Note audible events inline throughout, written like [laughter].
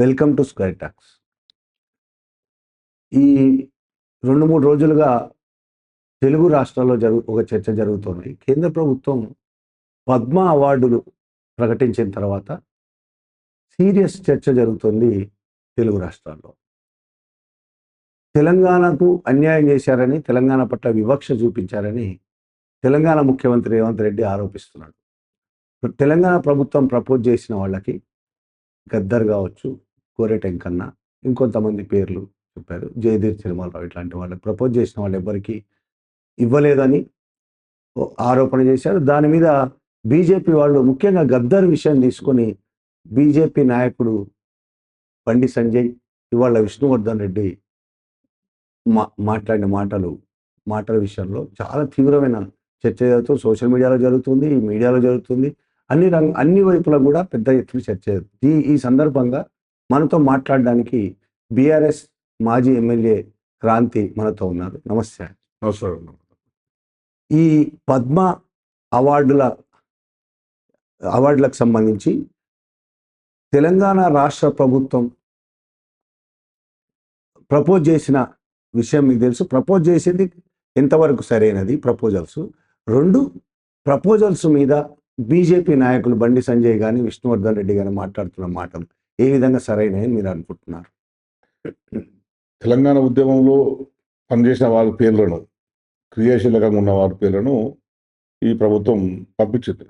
Welcome to square talks. ఈ రెండు మూడు రోజులుగా తెలుగు రాష్ట్రాల్లో జరుగు ఒక చర్చ జరుగుతోంది. కేంద్ర ప్రభుత్వం పద్మ అవార్డులు ప్రకటించిన తర్వాత సీరియస్ చర్చ జరుగుతుంది తెలుగు రాష్ట్రాల్లో. తెలంగాణకు అన్యాయం చేశారని తెలంగాణ పట్ల వివక్ష చూపించారని తెలంగాణ ముఖ్యమంత్రి రేవంత్ రెడ్డి ఆరోపిస్తున్నాడు. తెలంగాణ ప్రభుత్వం ప్రపోజ్ చేసిన వాళ్ళకి గద్దర్ కావచ్చు కోరెటెంకన్న ఇంకొంతమంది పేర్లు చెప్పారు. జయదీర్ తిరుమలరావు ఇట్లాంటి వాళ్ళకి ప్రపోజ్ చేసిన వాళ్ళు ఎవ్వరికి ఇవ్వలేదని ఆరోపణ చేశారు. దాని మీద బీజేపీ వాళ్ళు ముఖ్యంగా గద్దర్ విషయం తీసుకొని బీజేపీ నాయకుడు బండి సంజయ్ ఇవాళ విష్ణువర్ధన్ రెడ్డి మా మాట్లాడిన మాటలు మాటల విషయంలో చాలా తీవ్రమైన చర్చ జరుగుతూ సోషల్ మీడియాలో జరుగుతుంది మీడియాలో జరుగుతుంది. అన్ని రంగ అన్ని వైపులా కూడా పెద్ద ఎత్తున చర్చ ఈ ఈ సందర్భంగా మనతో మాట్లాడడానికి బీఆర్ఎస్ మాజీ ఎమ్మెల్యే క్రాంతి మనతో ఉన్నారు. నమస్తే. నమస్కారం. ఈ పద్మ అవార్డుల అవార్డులకు సంబంధించి తెలంగాణ రాష్ట్ర ప్రభుత్వం ప్రపోజ్ చేసిన విషయం మీకు తెలుసు. ప్రపోజ్ చేసింది ఎంతవరకు సరైనది? ప్రపోజల్స్. రెండు ప్రపోజల్స్ మీద బీజేపీ నాయకులు బండి సంజయ్ కానీ విష్ణువర్ధన్ రెడ్డి కానీ మాట్లాడుతున్న మాటలు. ఏ విధంగా సరైనవి మీరు అనుకుంటున్నారు? తెలంగాణ ఉద్యమంలో పనిచేసిన వారి పేర్లను క్రియాశీలకంగా ఉన్న వారి పేర్లను ఈ ప్రభుత్వం పంపించింది.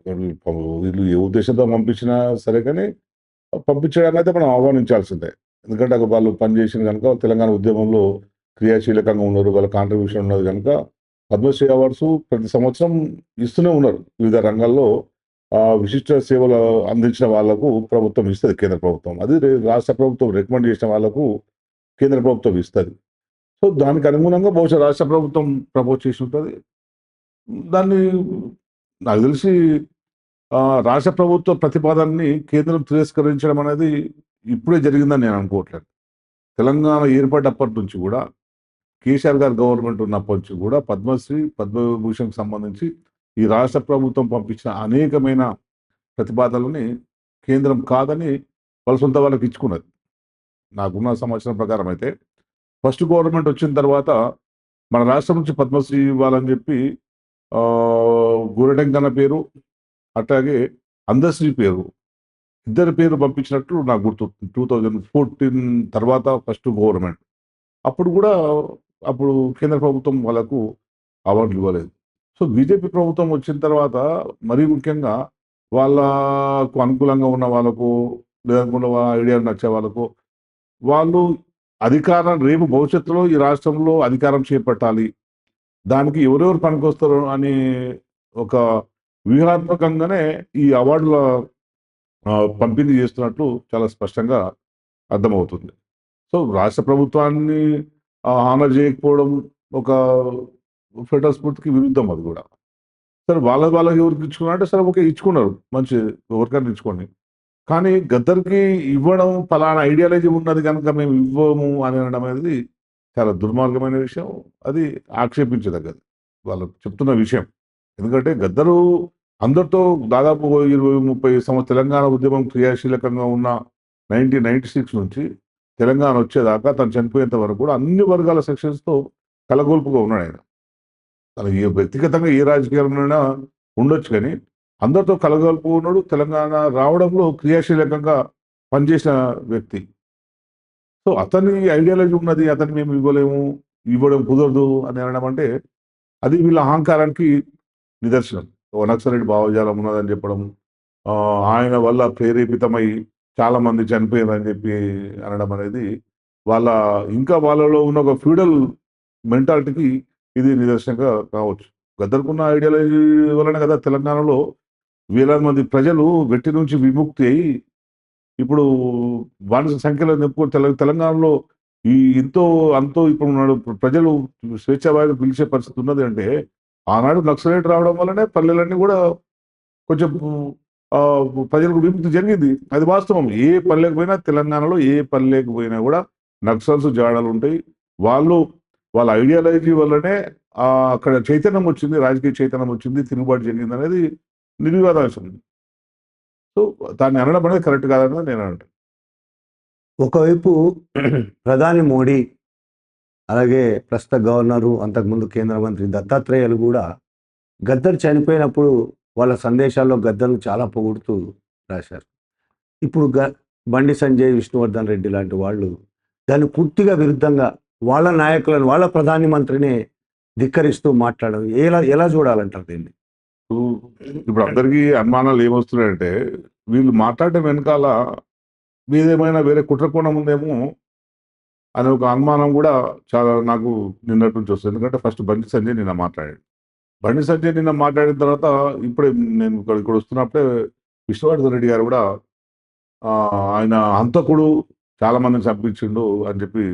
వీళ్ళు ఏ ఉద్దేశంతో పంపించినా సరే కానీ పంపించడానికి అయితే మనం ఆహ్వానించాల్సిందే. ఎందుకంటే అక్కడ వాళ్ళు పనిచేసిన కనుక తెలంగాణ ఉద్యమంలో క్రియాశీలకంగా ఉన్నారు వాళ్ళ కాంట్రిబ్యూషన్ ఉన్నది కనుక పద్మశ్రీ అవార్డ్స్ ప్రతి సంవత్సరం ఇస్తూనే ఉన్నారు. వివిధ రంగాల్లో విశిష్ట సేవలు అందించిన వాళ్ళకు ప్రభుత్వం ఇస్తుంది కేంద్ర ప్రభుత్వం. అది రాష్ట్ర ప్రభుత్వం రికమెండ్ చేసిన వాళ్ళకు కేంద్ర ప్రభుత్వం ఇస్తుంది. సో దానికి అనుగుణంగా బహుశా రాష్ట్ర ప్రభుత్వం ప్రపోజ్ చేసి ఉంటుంది. దాన్ని నాకు తెలిసి రాష్ట్ర ప్రభుత్వ ప్రతిపాదనని కేంద్రం తిరస్కరించడం అనేది ఇప్పుడే జరిగిందని నేను అనుకోవట్లేదు. తెలంగాణ ఏర్పడ్డప్పటి నుంచి కూడా కేసీఆర్ గారు గవర్నమెంట్ ఉన్నప్పటి నుంచి కూడా పద్మశ్రీ పద్మభూషణ్కి సంబంధించి ఈ రాష్ట్ర ప్రభుత్వం పంపించిన అనేకమైన ప్రతిపాదనలని కేంద్రం కాదని వాళ్ళ సొంత వాళ్ళకి ఇచ్చుకున్నది. నాకున్న సమాచారం ప్రకారం అయితే ఫస్ట్ గవర్నమెంట్ వచ్చిన తర్వాత మన రాష్ట్రం నుంచి పద్మశ్రీ ఇవ్వాలని చెప్పి ఆ, పేరు అట్లాగే అందశ్రీ పేరు ఇద్దరి పేరు పంపించినట్లు నాకు గుర్తు టూ థౌజండ్ ఫోర్టీన్ తర్వాత ఫస్ట్ గవర్నమెంట్. అప్పుడు కూడా అప్పుడు కేంద్ర ప్రభుత్వం వాళ్ళకు అవార్డులు ఇవ్వలేదు. సో బీజేపీ ప్రభుత్వం వచ్చిన తర్వాత మరీ ముఖ్యంగా వాళ్ళకు అనుకూలంగా ఉన్న వాళ్ళకు లేదనుకున్న ఐడియా నచ్చే వాళ్ళకు వాళ్ళు అధికారం రేపు భవిష్యత్తులో ఈ రాష్ట్రంలో అధికారం చేపట్టాలి. దానికి ఎవరెవరు పనికొస్తారు అని ఒక వ్యూహాత్మకంగానే ఈ అవార్డుల పంపిణీ చేస్తున్నట్లు చాలా స్పష్టంగా అర్థమవుతుంది. సో రాష్ట్ర ప్రభుత్వాన్ని హానర్ చేయకపోవడం ఒక ఫెడరల్ స్ఫూర్తికి విరుద్ధం అది కూడా. సరే వాళ్ళ వాళ్ళకి ఎవరికి ఇచ్చుకున్నారంటే సరే ఓకే ఇచ్చుకున్నారు. మంచి ఎవరికైనా ఇచ్చుకోండి కానీ గద్దర్కి ఇవ్వడం ఫలానా ఐడియాలజీ ఉన్నది కనుక మేము ఇవ్వము అని అనడం అనేది చాలా దుర్మార్గమైన విషయం. అది ఆక్షేపించదగ్గది. వాళ్ళు చెప్తున్న విషయం. ఎందుకంటే గద్దరు అందరితో దాదాపు ఇరవై ముప్పై సంవత్సరం తెలంగాణ ఉద్యమం క్రియాశీలకంగా ఉన్న నైన్టీన్ నైన్టీ సిక్స్ నుంచి తెలంగాణ వచ్చేదాకా తను చనిపోయేంత వరకు కూడా అన్ని వర్గాల సెక్షన్స్తో కలగొల్పుగా ఉన్నాడు ఆయన. తను వ్యక్తిగతంగా ఏ రాజకీయంలోనైనా ఉండొచ్చు కానీ అందరితో కలగలుపు ఉన్నాడు తెలంగాణ రావడంలో క్రియాశీలకంగా పనిచేసిన వ్యక్తి. సో అతని ఐడియాలజీ ఉన్నది అతన్ని మేము ఇవ్వలేము ఇవ్వడం కుదరదు అని అనడం అంటే అది వీళ్ళ అహంకారానికి నిదర్శనం. ఓ భావజాలం ఉన్నదని చెప్పడం ఆయన వల్ల ప్రేరేపితమై చాలా మంది చనిపోయారని చెప్పి అనడం అనేది వాళ్ళ ఇంకా వాళ్ళలో ఉన్న ఒక ఫ్యూడల్ మెంటాలిటీకి ఇది నిదర్శనంగా కావచ్చు. గద్దరుకున్న ఐడియాలజీ వలన కదా తెలంగాణలో వేలాది మంది ప్రజలు వెట్టి నుంచి విముక్తి అయి ఇప్పుడు బానిస సంఖ్యలో నింపుకొని తెల తెలంగాణలో ఈ ఎంతో అంతో ఇప్పుడు ఉన్నాడు ప్రజలు స్వేచ్ఛావాయులు పిలిచే పరిస్థితి ఉన్నది అంటే ఆనాడు నక్సలైట్ రావడం వల్లనే పల్లెలన్నీ కూడా కొంచెం ప్రజలకు విముక్తి జరిగింది. అది వాస్తవం. ఏ పల్లెకు పోయినా తెలంగాణలో ఏ పల్లెకు పోయినా కూడా నక్సల్స్ జాడలు ఉంటాయి వాళ్ళు వాళ్ళ ఐడియాలజీ వల్లనే అక్కడ చైతన్యం వచ్చింది రాజకీయ చైతన్యం వచ్చింది తిరుగుబాటు జరిగింది అనేది నిర్వివాదాంశం సో దాన్ని అనడం అనేది కరెక్ట్ కాదని నేను అంటాను ఒకవైపు ప్రధాని మోడీ అలాగే ప్రస్తుత గవర్నరు అంతకుముందు కేంద్ర మంత్రి దత్తాత్రేయులు కూడా గద్దర్ చనిపోయినప్పుడు వాళ్ళ సందేశాల్లో గద్దర్ను చాలా పొగుడుతూ రాశారు. ఇప్పుడు గ బండి సంజయ్ విష్ణువర్ధన్ రెడ్డి లాంటి వాళ్ళు దాన్ని పూర్తిగా విరుద్ధంగా వాళ్ళ నాయకులను వాళ్ళ ప్రధాని మంత్రిని ధిక్కరిస్తూ మాట్లాడడం. ఎలా ఎలా చూడాలంటారు దీన్ని? ఇప్పుడు అందరికీ అనుమానాలు ఏమొస్తున్నాయంటే వీళ్ళు మాట్లాడటం వెనకాల మీదేమైనా వేరే కుట్రకోణం ఉందేమో అనే ఒక అనుమానం కూడా చాలా నాకు నిన్నటి నుంచి వస్తుంది. ఎందుకంటే ఫస్ట్ బండి సంజయ్ నిన్న మాట్లాడాడు. బండి సంజయ్ నిన్న మాట్లాడిన తర్వాత ఇప్పుడే నేను ఇక్కడ ఇక్కడ వస్తున్నప్పుడే విష్ణువర్ధన్ రెడ్డి గారు కూడా ఆయన హంతకుడు చాలా మందిని చంపించిండు అని చెప్పి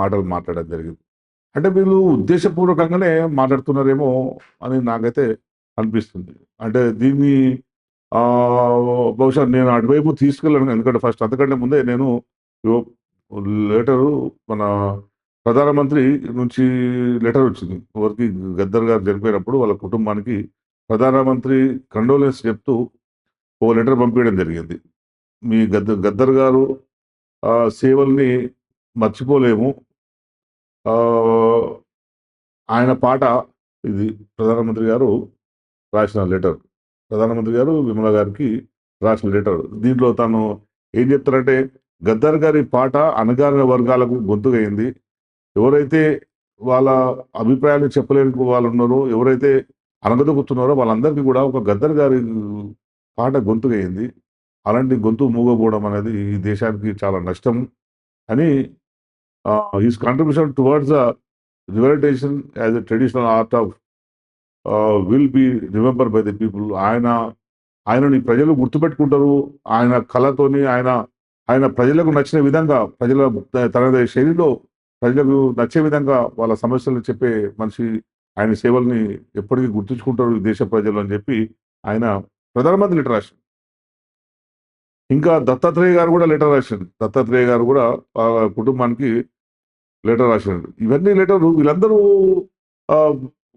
మాటలు మాట్లాడడం జరిగింది. అంటే వీళ్ళు ఉద్దేశపూర్వకంగానే మాట్లాడుతున్నారేమో అని నాకైతే అనిపిస్తుంది. అంటే దీన్ని బహుశా నేను అటువైపు తీసుకెళ్ళాను ఎందుకంటే ఫస్ట్ అంతకంటే ముందే నేను లెటరు మన ప్రధానమంత్రి నుంచి లెటర్ వచ్చింది. ఎవరికి గద్దర్ గారు చనిపోయినప్పుడు వాళ్ళ కుటుంబానికి ప్రధానమంత్రి కండోలెన్స్ చెప్తూ ఓ లెటర్ పంపించడం జరిగింది. మీ గద్ద గద్దర్ గారు ఆ, సేవల్ని మర్చిపోలేము. ఆయన పాట ఇది ప్రధానమంత్రి గారు రాసిన లెటర్. ప్రధానమంత్రి గారు విమల గారికి రాసిన లెటర్. దీంట్లో తను ఏం చెప్తారంటే గద్దర్ గారి పాట అణగారిన వర్గాలకు గొంతుగైంది. ఎవరైతే వాళ్ళ అభిప్రాయాలు చెప్పలేని వాళ్ళు ఉన్నారో ఎవరైతే అనగదొక్కుతున్నారో వాళ్ళందరికీ కూడా ఒక గద్దర్ గారి పాట గొంతుగైంది. అలాంటి గొంతు మూగపోవడం అనేది ఈ దేశానికి చాలా నష్టం అని his contribution towards the revitalisation as a traditional art of will be remember by the people ఆయన ఆయనని ప్రజలు గుర్తుపెట్టుకుంటారు. ఆయన కళతోని ఆయన ఆయన ప్రజలకు నచ్చిన విధంగా ప్రజల తన శైలిలో ప్రజలకు నచ్చే విధంగా వాళ్ళ సమస్యలు చెప్పే మనిషి ఆయన సేవల్ని ఎప్పటికీ గుర్తుంచుకుంటారు దేశ ప్రజలు అని చెప్పి ఆయన ప్రధానమంత్రి లెటర్ రాశారు ఇంకా దత్తాత్రేయ గారు కూడా లెటర్ రాశారు దత్తాత్రేయ గారు కూడా కుటుంబానికి లెటర్ రాసినాడు ఇవన్నీ లెటర్లు వీళ్ళందరూ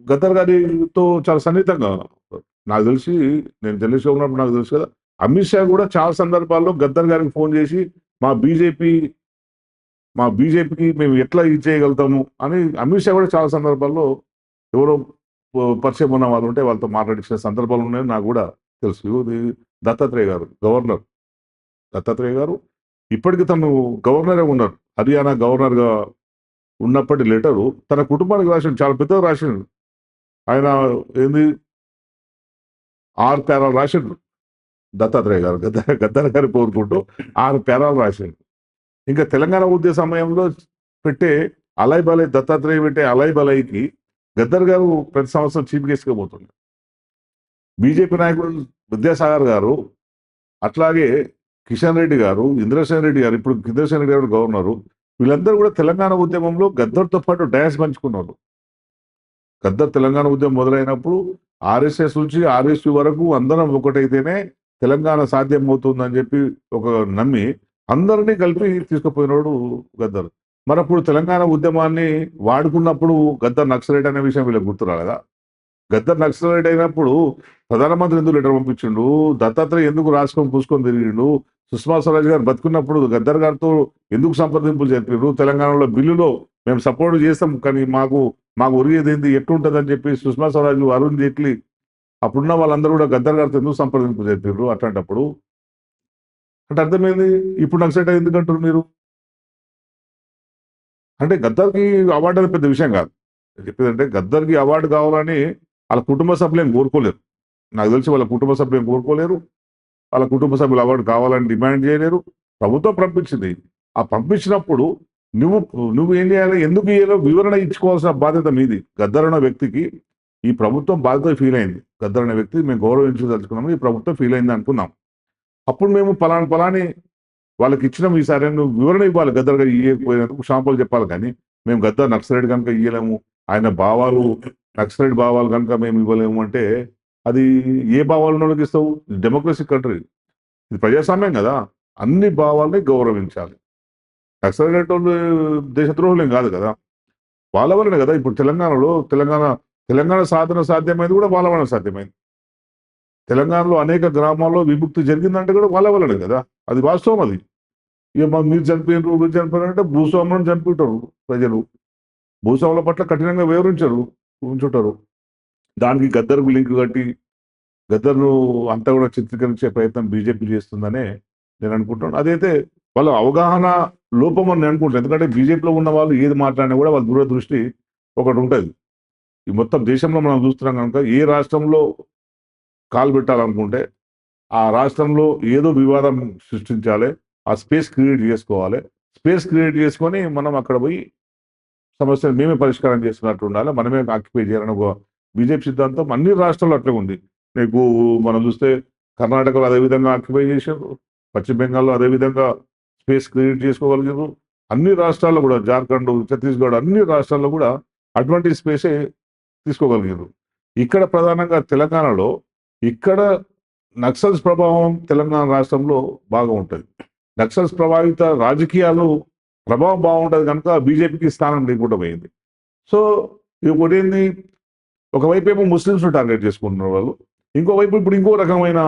గద్దర్ గారితో చాలా సన్నిహితంగా నాకు తెలిసి నేను ఢిల్లీలో ఉన్నప్పుడు నాకు తెలుసు కదా అమిత్ షా కూడా చాలా సందర్భాల్లో గద్దర్ గారికి ఫోన్ చేసి మా బీజేపీ మా బీజేపీకి మేము ఎట్లా ఇది చేయగలుగుతాము అని అమిత్ షా కూడా చాలా సందర్భాల్లో ఎవరో పరిచయం ఉన్న వాళ్ళు ఉంటే వాళ్ళతో మాట్లాడించిన సందర్భాలు ఉన్నాయని నాకు కూడా తెలుసు. దత్తాత్రేయ గారు గవర్నర్. దత్తాత్రేయ గారు ఇప్పటికీ తను గవర్నరే ఉన్నారు. హర్యానా గవర్నర్గా ఉన్నప్పటి లెటరు తన కుటుంబానికి రాసిన చాలా పెద్దగా రాసిండు. ఆయన ఏంది? ఆరు పేరాలు రాసిండు. దత్తాత్రేయ గారు గద్దర్ గద్దర్ గారి కోరుకుంటూ ఆరు పేరాలు రాసిండు. ఇంకా తెలంగాణ ఉద్య సమయంలో పెట్టే అలయ్ బలయ్ దత్తాత్రేయ పెట్టే అలయ్ బలయ్కి గద్దర్ గారు ప్రతి సంవత్సరం చీఫ్ గెస్ట్గా పోతుండే. బీజేపీ నాయకుడు విద్యాసాగర్ గారు అట్లాగే కిషన్ రెడ్డి గారు ఇంద్రసేన్ రెడ్డి గారు ఇప్పుడు ఇంద్రసేన్ రెడ్డి గారు గవర్నరు వీళ్ళందరూ కూడా తెలంగాణ ఉద్యమంలో గద్దర్తో పాటు డ్యాన్స్ పంచుకున్నారు. గద్దర్ తెలంగాణ ఉద్యమం మొదలైనప్పుడు ఆర్ఎస్ఎస్ నుంచి ఆర్ఎస్పి వరకు అందరం ఒకటైతేనే తెలంగాణ సాధ్యం అవుతుందని చెప్పి ఒక నమ్మి అందరినీ కలిపి తీసుకుపోయినాడు గద్దర్. మరి అప్పుడు తెలంగాణ ఉద్యమాన్ని వాడుకున్నప్పుడు గద్దర్ నక్సలైట్ అనే విషయం వీళ్ళకి గుర్తు గద్దర్ నక్సలైట్ అయినప్పుడు ప్రధానమంత్రి ఎందుకు లెటర్ పంపించిండు? దత్తాత్రేయ ఎందుకు రాసుకొని పూసుకొని తిరిగిండు? సుష్మా స్వరాజ్ గారు బతుకున్నప్పుడు గద్దర్ గారితో ఎందుకు సంప్రదింపులు జరిపారు తెలంగాణలో బిల్లులో మేము సపోర్ట్ చేస్తాం కానీ మాకు మాకు ఒరిగేది ఏంది? ఎట్లుంటుందని చెప్పి సుష్మా స్వరాజ్ అరుణ్ జైట్లీ అప్పుడున్న వాళ్ళందరూ కూడా గద్దర్ గారితో ఎందుకు సంప్రదింపులు జరిపారు అట్లాంటప్పుడు? అంటే అర్థమైంది? ఇప్పుడు నక్సలైట్ ఎందుకు అంటారు మీరు? అంటే గద్దర్కి అవార్డు అనేది పెద్ద విషయం కాదు. చెప్పేదంటే గద్దర్కి అవార్డు కావాలని వాళ్ళ కుటుంబ సభ్యులు ఏం కోరుకోలేరు. నాకు తెలిసి వాళ్ళ కుటుంబ సభ్యులు ఏం కోరుకోలేరు. వాళ్ళ కుటుంబ సభ్యులు అవార్డు కావాలని డిమాండ్ చేయలేరు. ప్రభుత్వం పంపించింది. ఆ పంపించినప్పుడు నువ్వు నువ్వు ఏం చేయాలి ఎందుకు ఇయ్యాలో వివరణ ఇచ్చుకోవాల్సిన బాధ్యత మీది గద్దర్ వ్యక్తికి ఈ ప్రభుత్వం బాధ్యత ఫీల్ అయింది. గద్దర్ వ్యక్తి మేము గౌరవించదలుచుకున్నాము. ఈ ప్రభుత్వం ఫీల్ అయింది అనుకున్నాం. అప్పుడు మేము పలాని పలాని వాళ్ళకి ఇచ్చినాం ఈసారి. నువ్వు వివరణ ఇవ్వాలి. గద్దర్ గారు ఇయ్యకపోయినందుకు షాంపులు చెప్పాలి కానీ మేము గద్దర్ నక్సలైట్ కనుక ఇయ్యలేము. ఆయన భావాలు నక్సలైట్ భావాలు కనుక మేము ఇవ్వలేము అంటే అది ఏ భావాలు వాళ్ళకి ఇస్తావు? డెమోక్రసీ కంట్రీ ఇది ప్రజాస్వామ్యం కదా. అన్ని భావాలని గౌరవించాలి. నక్సలైట్ వాళ్ళు దేశద్రోహులేం కాదు కదా. వాళ్ళ వల్లనే కదా. ఇప్పుడు తెలంగాణలో తెలంగాణ తెలంగాణ సాధన సాధ్యమైంది కూడా వాళ్ళ వలన సాధ్యమైంది. తెలంగాణలో అనేక గ్రామాల్లో విముక్తి జరిగిందంటే కూడా వాళ్ళ వల్లనే కదా. అది వాస్తవం అది. ఇక మీరు చనిపోయినారు మీరు చనిపోయినారు అంటే భూస్వాములను చనిపోతారు ప్రజలు. భూస్వాముల పట్ల కఠినంగా వివరించరు. ఉంచుంటారు దానికి గద్దర్కు లింక్ కట్టి గద్దర్ను అంతా కూడా చిత్రీకరించే ప్రయత్నం బీజేపీ చేస్తుందనే నేను అనుకుంటున్నాను. అదైతే వాళ్ళ అవగాహన లోపం అని నేను అనుకుంటాను ఎందుకంటే బీజేపీలో ఉన్న వాళ్ళు ఏది మాట్లాడినా కూడా వాళ్ళ దూరదృష్టి ఒకటి ఉంటుంది. ఈ మొత్తం దేశంలో మనం చూస్తున్నాం కనుక ఏ రాష్ట్రంలో కాలు పెట్టాలనుకుంటే ఆ రాష్ట్రంలో ఏదో వివాదం సృష్టించాలి. ఆ స్పేస్ క్రియేట్ చేసుకోవాలి. స్పేస్ క్రియేట్ చేసుకొని మనం అక్కడ పోయి సమస్యను మేమే పరిష్కారం చేస్తున్నట్టు ఉండాలి. మనమే ఆక్యుపై చేయాలని ఒక బీజేపీ సిద్ధాంతం అన్ని రాష్ట్రాల్లో అట్లే ఉంది. నీకు మనం చూస్తే కర్ణాటకలో అదే విధంగా ఆక్యుపై చేశారు. పశ్చిమ బెంగాల్లో అదే విధంగా స్పేస్ క్రియేట్ చేసుకోగలిగారు. అన్ని రాష్ట్రాల్లో కూడా జార్ఖండ్ ఛత్తీస్గఢ్ అన్ని రాష్ట్రాల్లో కూడా అటువంటి స్పేసే తీసుకోగలిగారు. ఇక్కడ ప్రధానంగా తెలంగాణలో ఇక్కడ నక్సల్స్ ప్రభావం తెలంగాణ రాష్ట్రంలో బాగా ఉంటుంది. నక్సల్స్ ప్రభావిత రాజకీయాలు ప్రభావం బాగుంటుంది కనుక బీజేపీకి స్థానం లేకుండా పోయింది. సో ఇంకోటి ఏంది? ఒకవైపు ఏమో ముస్లిమ్స్ టార్గెట్ చేసుకుంటున్నారు వాళ్ళు. ఇంకోవైపు ఇప్పుడు ఇంకో రకమైన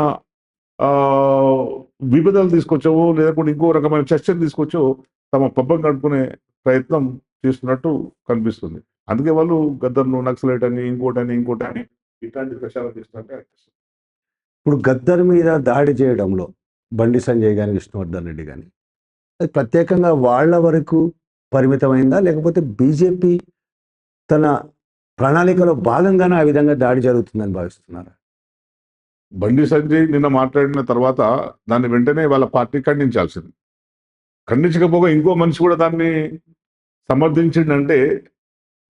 విభజనలు తీసుకొచ్చావు లేకపోతే ఇంకో రకమైన చర్చలు తీసుకొచ్చో తమ పబ్బం గడుపుకునే ప్రయత్నం చేస్తున్నట్టు కనిపిస్తుంది. అందుకే వాళ్ళు గద్దర్ను నక్సలైట్ అని ఇంకోటని ఇంకోటని ఇట్లాంటి ప్రచారం చేస్తున్నట్టు అనిపిస్తుంది. ఇప్పుడు గద్దర్ మీద దాడి చేయడంలో బండి సంజయ్ కానీ విష్ణువర్ధన్ రెడ్డి కానీ ప్రత్యేకంగా వాళ్ళ వరకు పరిమితమైందా? లేకపోతే బీజేపీ తన ప్రణాళికలో భాగంగానే ఆ విధంగా దాడి జరుగుతుందని భావిస్తున్నారా? బండి సంజయ్ నిన్న మాట్లాడిన తర్వాత దాన్ని వెంటనే వాళ్ళ పార్టీ ఖండించాల్సింది. ఖండించకపోగా ఇంకో మనిషి కూడా దాన్ని సమర్థించిందంటే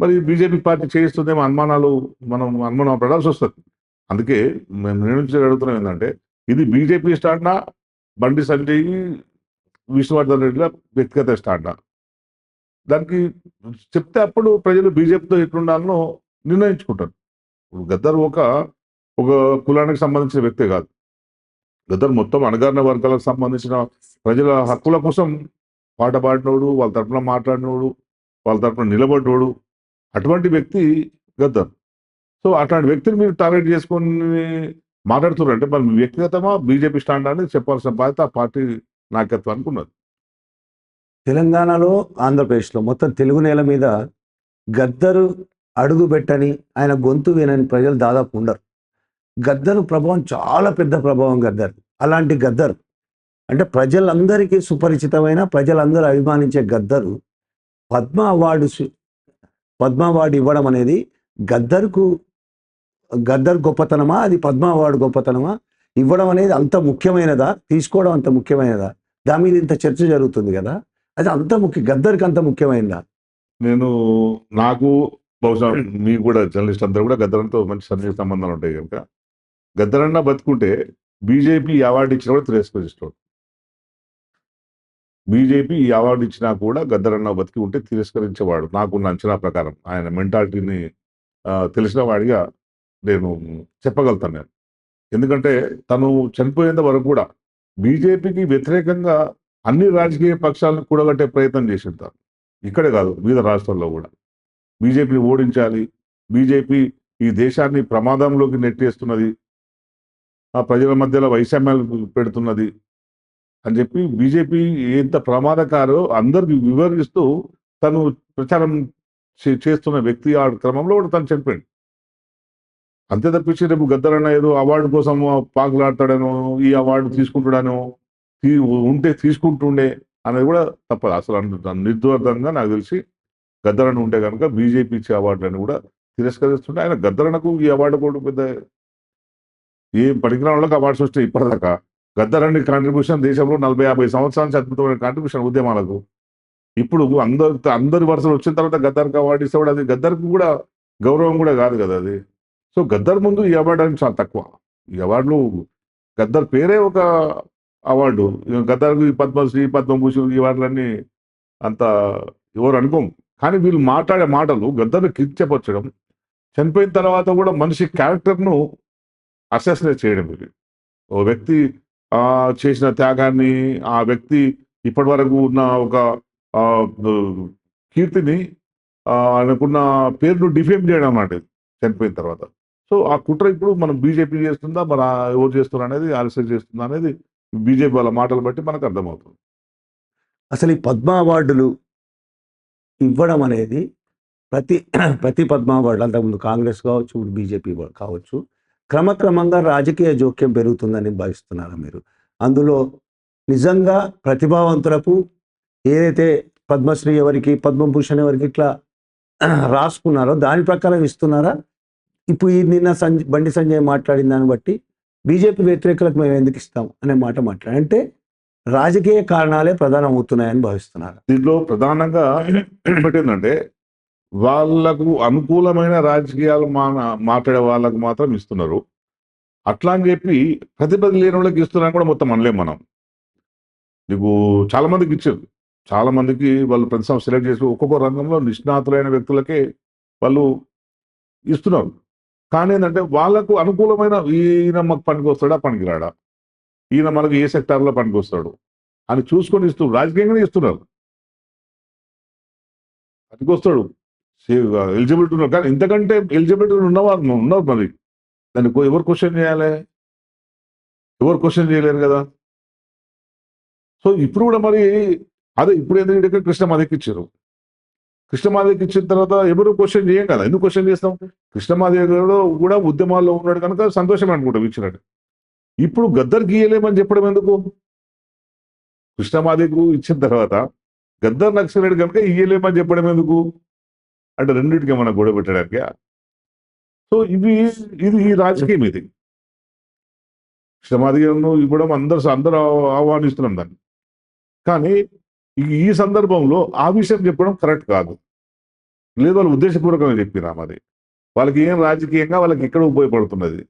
మరి బీజేపీ పార్టీ చేయిస్తుందేమో అనుమానాలు మనం అనుమానం పడాల్సి వస్తుంది. అందుకే మేము నేను అడుగుతున్నాం ఏంటంటే ఇది బీజేపీ స్టాండా? బండి సంజయ్ విష్ణువర్ధన్ రెడ్డిల వ్యక్తిగత స్టాండా. దానికి చెప్తే అప్పుడు ప్రజలు బీజేపీతో ఎట్లుండాలనో నిర్ణయించుకుంటారు. ఇప్పుడు గద్దర్ ఒక ఒక కులానికి సంబంధించిన వ్యక్తే కాదు. గద్దర్ మొత్తం అణగారిన వర్గాలకు సంబంధించిన ప్రజల హక్కుల కోసం పాట పాడినోడు వాళ్ళ తరపున మాట్లాడినోడు వాళ్ళ తరపున నిలబడ్డోడు అటువంటి వ్యక్తి గద్దర్. సో అట్లాంటి వ్యక్తిని మీరు టార్గెట్ చేసుకొని మాట్లాడుతున్నారు అంటే మరి వ్యక్తిగతమా బీజేపీ స్టాండ్ అని చెప్పాల్సిన బాధ్యత ఆ పార్టీ నాయకత్వం అనుకున్నారు తెలంగాణలో ఆంధ్రప్రదేశ్లో మొత్తం తెలుగు నేల మీద గద్దరు అడుగు పెట్టని ఆయన గొంతు వినని ప్రజలు దాదాపు ఉండరు. గద్దరు ప్రభావం చాలా పెద్ద ప్రభావం గద్దర్ అలాంటి గద్దర్ అంటే ప్రజలందరికీ సుపరిచితమైన ప్రజలందరూ అభిమానించే గద్దరు పద్మ అవార్డు పద్మ అవార్డు ఇవ్వడం అనేది గద్దర్కు గద్దర్ గొప్పతనమా అది పద్మ అవార్డు గొప్పతనమా ఇవ్వడం అనేది అంత ముఖ్యమైనదా తీసుకోవడం అంత ముఖ్యమైనదా? దాని మీద ఇంత చర్చ జరుగుతుంది కదా? అది అంత ముఖ్య గద్దర్కి అంత ముఖ్యమైనదా నేను నాకు బహుశా మీకు కూడా జర్నలిస్ట్ అందరూ కూడా గద్దరంతో మంచి సన్నిహిత సంబంధాలు ఉంటాయి కనుక గద్దరన్న బతుకుంటే బీజేపీ ఈ అవార్డు ఇచ్చినా కూడా తిరస్కరిస్తాడు. బీజేపీ ఈ అవార్డు ఇచ్చినా కూడా గద్దరన్న బతికి ఉంటే తిరస్కరించేవాడు. నాకున్న అంచనా ప్రకారం ఆయన మెంటాలిటీని తెలిసిన వాడిగా నేను చెప్పగలుగుతాను నేను. ఎందుకంటే తను చనిపోయేంత వరకు కూడా బీజేపీకి వ్యతిరేకంగా అన్ని రాజకీయ పక్షాలను కూడగట్టే ప్రయత్నం చేసింటారు ఇక్కడే కాదు వివిధ రాష్ట్రాల్లో కూడా. బీజేపీని ఓడించాలి బీజేపీ ఈ దేశాన్ని ప్రమాదంలోకి నెట్టేస్తున్నది ఆ ప్రజల మధ్యలో వైషమ్యాలు పెడుతున్నది అని చెప్పి బీజేపీ ఎంత ప్రమాదకారో అందరికి వివరిస్తూ తను ప్రచారం చే- చేస్తున్న వ్యక్తి ఆ క్రమంలో కూడా తను చనిపోయింది అంతే తప్పించి రేపు గద్దరన్న ఏదో అవార్డు కోసం పాకులాడతాడనో ఈ అవార్డు తీసుకుంటాడనో తీ ఉంటే తీసుకుంటుండే అనేది కూడా తప్పదు. అసలు అంత నిర్ద్వందంగా నాకు తెలిసి గద్దరన్న ఉంటే కనుక బీజేపీ ఇచ్చే అవార్డులను కూడా తిరస్కరిస్తుంటే ఆయన గద్దరణకు ఈ అవార్డు కూడా పెద్ద ఏం పనికిరాని అవార్డ్స్ వస్తాయి ఇప్పటిదాకా గద్దరన్ని కాంట్రిబ్యూషన్ దేశంలో నలభై యాభై సంవత్సరాల అద్భుతమైన కాంట్రిబ్యూషన్ ఉద్యమాలకు. ఇప్పుడు అందరు అందరి వరుసలు వచ్చిన తర్వాత గద్దర్కి అవార్డు ఇస్తే కూడా అది గద్దర్కి కూడా గౌరవం కూడా కాదు కదా అది. సో గద్దర్ ముందు ఈ అవార్డు అనేది చాలా తక్కువ. ఈ అవార్డులు గద్దర్ పేరే ఒక అవార్డు. గద్దర్కు ఈ పద్మశ్రీ పద్మభూషణ్ ఈ అవార్డులన్నీ అంత ఎవరు అనుకోం. కానీ వీళ్ళు మాట్లాడే మాటలు గద్దర్ని కించపరచడం చనిపోయిన తర్వాత కూడా మనిషి క్యారెక్టర్ను అసెసినేట్ చేయడం ఇది. ఓ వ్యక్తి ఆ, చేసిన త్యాగాన్ని ఆ వ్యక్తి ఇప్పటి వరకు ఉన్న ఒక కీర్తిని ఆయనకున్న పేరును డిఫేమ్ చేయడం అన్నమాట చనిపోయిన తర్వాత. సో ఆ కుట్ర ఇప్పుడు మనం బీజేపీ చేస్తుందా? మన ఎవరు చేస్తున్నా అనేది ఆర్ఎస్ఎస్ చేస్తుందా అనేది బీజేపీ వాళ్ళ మాటలు బట్టి మనకు అర్థమవుతుంది. అసలు ఈ పద్మ అవార్డులు ఇవ్వడం అనేది ప్రతి [clears throat] ప్రతి పద్మ అవార్డులు అంతకుముందు కాంగ్రెస్ కావచ్చు ఇప్పుడు బీజేపీ కావచ్చు క్రమక్రమంగా రాజకీయ జోక్యం పెరుగుతుందని భావిస్తున్నారా మీరు? అందులో నిజంగా ప్రతిభావంతులకు ఏదైతే పద్మశ్రీ ఎవరికి పద్మభూషణ్ ఎవరికి ఇట్లా [clears throat] రాసుకున్నారో దాని ప్రకారం ఇస్తున్నారా? ఇప్పుడు ఈ నిన్న సంజయ్ బండి సంజయ్ మాట్లాడిన దాన్ని బట్టి బీజేపీ వ్యతిరేకులకు మేము ఎందుకు ఇస్తాం అనే మాట మాట్లాడు అంటే రాజకీయ కారణాలే ప్రధానం అవుతున్నాయని భావిస్తున్నారు. దీంట్లో ప్రధానంగా ఏంటంటే వాళ్ళకు అనుకూలమైన రాజకీయాలు మా మాట్లాడే వాళ్ళకు మాత్రం ఇస్తున్నారు. అట్లా అని చెప్పి ప్రతిభ లేని వాళ్ళకి ఇస్తున్నా కూడా మొత్తం అనలేం మనం. నీకు చాలా మందికి ఇచ్చారు. చాలా మందికి వాళ్ళు ప్రతి సంవత్సరం సెలెక్ట్ చేసి ఒక్కొక్క రంగంలో నిష్ణాతులైన వ్యక్తులకే వాళ్ళు ఇస్తున్నారు. కానీ ఏంటంటే వాళ్ళకు అనుకూలమైన ఈయన మాకు పనికి వస్తాడా పనికి రాడా ఈయన మనకు ఏ సెక్టార్లో పనికి వస్తాడు అని చూసుకొని ఇస్తూ రాజకీయంగానే ఇస్తున్నారు పనికి వస్తాడు ఎలిజిబిలిటీ ఉన్నారు. కానీ ఇంతకంటే ఎలిజిబిలిటీ ఉన్నవారు ఉన్నారు మరి. దాన్ని ఎవరు క్వశ్చన్ చేయాలి? ఎవరు క్వశ్చన్ చేయలేరు కదా? సో ఇప్పుడు కూడా మరి అదే ఇప్పుడు ఎందుకంటే కృష్ణమాదేవికి ఇచ్చారు కృష్ణమాదేవికి ఇచ్చిన తర్వాత ఎవరు క్వశ్చన్ చేయం కదా? ఎందుకు క్వశ్చన్ చేస్తాం? కృష్ణమాదేవి గారు కూడా ఉద్యమాల్లో ఉన్నాడు కనుక సంతోషం అనుకుంటాం ఇచ్చినట్టు. ఇప్పుడు గద్దర్ గీయలేమని చెప్పడం ఎందుకు? కృష్ణమాదేవికు ఇచ్చిన తర్వాత గద్దర్ నక్సలేడు కనుక ఇయ్యలేమని చెప్పడం ఎందుకు? అంటే రెండింటికి ఏమన్నా గొడవ పెట్టడానికి? సో ఇవి ఇది ఈ రాజకీయం ఇది. క్షమాధికారం ఇవ్వడం అందరు అందరూ ఆహ్వానిస్తున్నాం దాన్ని. కానీ ఈ- ఈ సందర్భంలో ఆ విషయం చెప్పడం కరెక్ట్ కాదు. లేదు వాళ్ళు ఉద్దేశపూర్వకంగా చెప్పినా మరి. వాళ్ళకి ఏం రాజకీయంగా వాళ్ళకి ఎక్కడ ఉపయోగపడుతున్నది?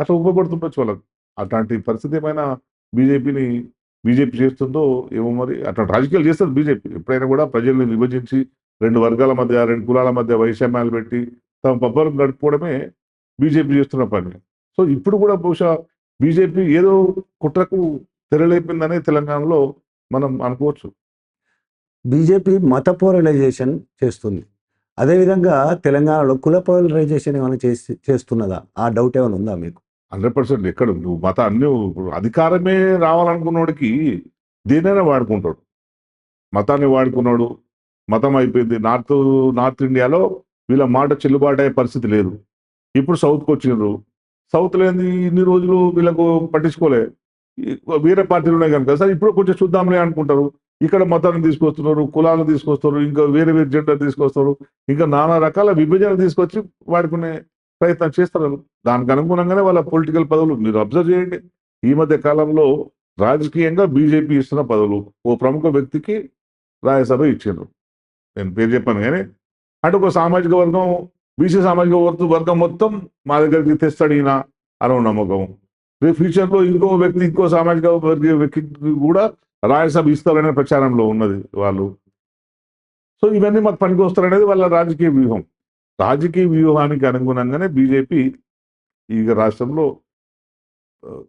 అట్లా ఉపయోగపడుతుండొచ్చు వాళ్ళకి. అట్లాంటి పరిస్థితి ఏమైనా బీజేపీని బీజేపీ చేస్తుందో ఏమో మరి. అట్లా రాజకీయాలు చేస్తుంది బీజేపీ. ఎప్పుడైనా కూడా ప్రజల్ని విభజించి రెండు వర్గాల మధ్య రెండు కులాల మధ్య వైషమ్యాలు పెట్టి తమ పబ్బరం గడుపుకోవడమే బీజేపీ చేస్తున్న పని. సో ఇప్పుడు కూడా బహుశా బీజేపీ ఏదో కుట్రకు తెరలేపిందనే తెలంగాణలో మనం అనుకోవచ్చు. బీజేపీ మత పోలరైజేషన్ చేస్తుంది. అదేవిధంగా తెలంగాణలో కుల పోలరైజేషన్ ఏమైనా చేసి చేస్తున్నదా? ఆ డౌట్ ఏమైనా ఉందా మీకు? హండ్రెడ్ పర్సెంట్ ఎక్కడ నువ్వు మత అన్ని ఇప్పుడు అధికారమే రావాలనుకున్నోడికి దేనైనా వాడుకుంటాడు. మతాన్ని వాడుకున్నాడు. మతం అయిపోయింది. నార్త్ నార్త్ ఇండియాలో వీళ్ళ మాట చెల్లుబాటు అయ్యే పరిస్థితి లేదు. ఇప్పుడు సౌత్కి వచ్చిండ్రు. సౌత్ లేని ఇన్ని రోజులు వీళ్ళకు పట్టించుకోలే. వేరే పార్టీలు ఉన్నాయి కనుక. సరే ఇప్పుడు కొంచెం చూద్దాంలే అనుకుంటారు. ఇక్కడ మతాన్ని తీసుకొస్తున్నారు కులాలను తీసుకొస్తారు ఇంకా వేరే వేరే జెండర్ తీసుకొస్తారు ఇంకా నానా రకాల విభజన తీసుకొచ్చి వాడుకునే ప్రయత్నం చేస్తారు. దానికి అనుగుణంగానే వాళ్ళ పొలిటికల్ పదవులు మీరు అబ్జర్వ్ చేయండి. ఈ మధ్య కాలంలో రాజకీయంగా బీజేపీ ఇస్తున్న పదవులు ఓ ప్రముఖ వ్యక్తికి రాజ్యసభ ఇచ్చిండ్రు. నేను పేరు చెప్పాను కానీ అంటే ఒక సామాజిక వర్గం బీసీ సామాజిక వర్గం మొత్తం మా దగ్గరికి తెస్తాడు ఈయన అనో నమ్మకం. రేపు ఫ్యూచర్లో ఇంకో వ్యక్తి ఇంకో సామాజిక వర్గ వ్యక్తికి కూడా రాజ్యసభ ఇస్తారనే ప్రచారంలో ఉన్నది వాళ్ళు. సో ఇవన్నీ మాకు పనికి వస్తారనేది వాళ్ళ రాజకీయ వ్యూహం. రాజకీయ వ్యూహానికి అనుగుణంగానే బీజేపీ ఈ రాష్ట్రంలో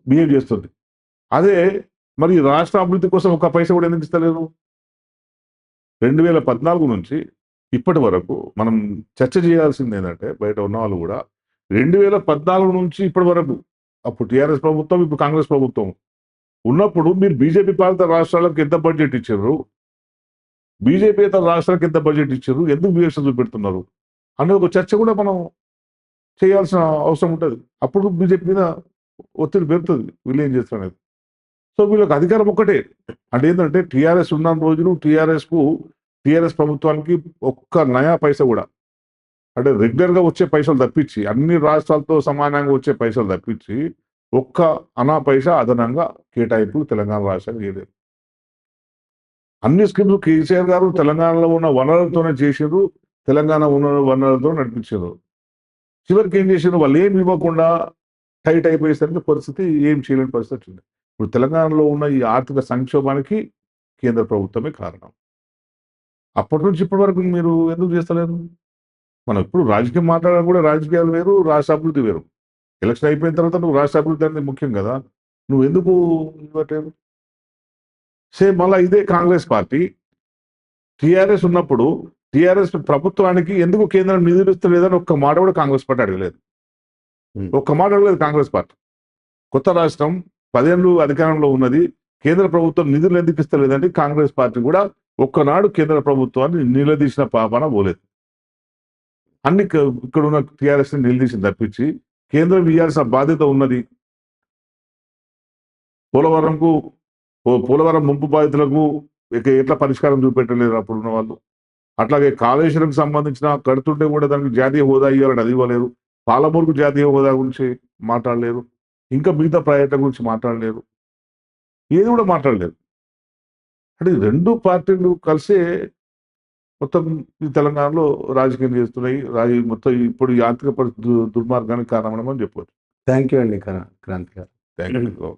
బిహేవ్ చేస్తుంది. అదే మరి రాష్ట్ర అభివృద్ధి కోసం ఒక పైసా కూడా ఎందుకు ఇస్తలేదు రెండు వేల పద్నాలుగు నుంచి ఇప్పటి వరకు మనం చర్చ చేయాల్సింది ఏంటంటే బయట ఉన్న వాళ్ళు కూడా రెండు వేల పద్నాలుగు నుంచి ఇప్పటి వరకు అప్పుడు టీఆర్ఎస్ ప్రభుత్వం ఇప్పుడు కాంగ్రెస్ ప్రభుత్వం. ఉన్నప్పుడు మీరు బీజేపీ పాలిత రాష్ట్రాలకు ఎంత బడ్జెట్ ఇచ్చారు? బీజేపీ ఇతర రాష్ట్రాలకు ఎంత బడ్జెట్ ఇచ్చారు? ఎందుకు వివక్ష చూపెడుతున్నారు? అనే ఒక చర్చ కూడా మనం చేయాల్సిన అవసరం ఉంటుంది. అప్పుడు బీజేపీ మీద ఒత్తిడి పెరుగుతుంది వీళ్ళు ఏం చేస్తారు సో వీళ్ళకి అధికారం ఒక్కటే. అంటే ఏంటంటే టీఆర్ఎస్ ఉన్న రోజులు టీఆర్ఎస్కు టీఆర్ఎస్ ప్రభుత్వానికి ఒక్క నయా పైసా కూడా. అంటే రెగ్యులర్గా వచ్చే పైసలు తప్పించి అన్ని రాష్ట్రాలతో సమానంగా వచ్చే పైసలు తప్పించి ఒక్క అనా పైసా అదనంగా కేటాయింపు తెలంగాణ రాష్ట్రానికి చేయలేదు. అన్ని స్కీమ్స్ కేసీఆర్ గారు తెలంగాణలో ఉన్న వనరులతోనే చేసారు తెలంగాణ ఉన్న వనరులతో నడిపించారు చివరికి ఏం చేసారు వాళ్ళు ఏం ఇవ్వకుండా టైట్ అయిపోయేసరికి పరిస్థితి ఏం చేయలేని పరిస్థితి వచ్చింది. ఇప్పుడు తెలంగాణలో ఉన్న ఈ ఆర్థిక సంక్షోభానికి కేంద్ర ప్రభుత్వమే కారణం. అప్పటి నుంచి ఇప్పటి వరకు మీరు ఎందుకు చేస్తలేదు మనం ఇప్పుడు రాజకీయం మాట్లాడడం కూడా రాజకీయాలు వేరు రాష్ట్ర అభివృద్ధి వేరు. ఎలక్షన్ అయిపోయిన తర్వాత నువ్వు రాష్ట్ర అభివృద్ధి అనేది ముఖ్యం కదా. నువ్వు ఎందుకు ఇవ్వట్లేదు? సేమ్ మళ్ళీ ఇదే కాంగ్రెస్ పార్టీ. టిఆర్ఎస్ ఉన్నప్పుడు టిఆర్ఎస్ ప్రభుత్వానికి ఎందుకు కేంద్రం నిధులు ఇస్తలేదని ఒక్క మాట కూడా కాంగ్రెస్ పార్టీ అడగలేదు. ఒక్క మాట అడగలేదు కాంగ్రెస్ పార్టీ. కొత్త రాష్ట్రం పదేళ్ళు అధికారంలో ఉన్నది. కేంద్ర ప్రభుత్వం నిధులు ఎందుకు ఇస్తలేదంటే కాంగ్రెస్ పార్టీ కూడా ఒక్కనాడు కేంద్ర ప్రభుత్వాన్ని నిలదీసిన పాపన పోలేదు. అన్ని ఇక్కడ ఉన్న టీఆర్ఎస్ నిలదీసి తప్పించి కేంద్రం ఇవ్వాల్సిన బాధ్యత ఉన్నది. పోలవరంకు పోలవరం ముంపు బాధితులకు ఇక ఎట్లా పరిష్కారం చూపెట్టలేరు అప్పుడు ఉన్న వాళ్ళు. అట్లాగే కాళేశ్వరంకి సంబంధించిన కడుతుంటే కూడా దానికి జాతీయ హోదా ఇవ్వాలని అది ఇవ్వలేరు. పాలమూరుకు జాతీయ హోదా గురించి మాట్లాడలేరు. ఇంకా మిగతా ప్రాజెక్టుల గురించి మాట్లాడలేరు. ఏది కూడా మాట్లాడలేరు అంటే రెండు పార్టీలు కలిసే మొత్తం ఈ తెలంగాణలో రాజకీయం చేస్తున్నాయి. రాజ మొత్తం ఇప్పుడు ఈ ఆర్థిక పరిస్థితి దు- దుర్మార్గానికి కారణమని చెప్పవచ్చు. థ్యాంక్ యూ అండి క్రా- క్రాంతి గారు. Thank you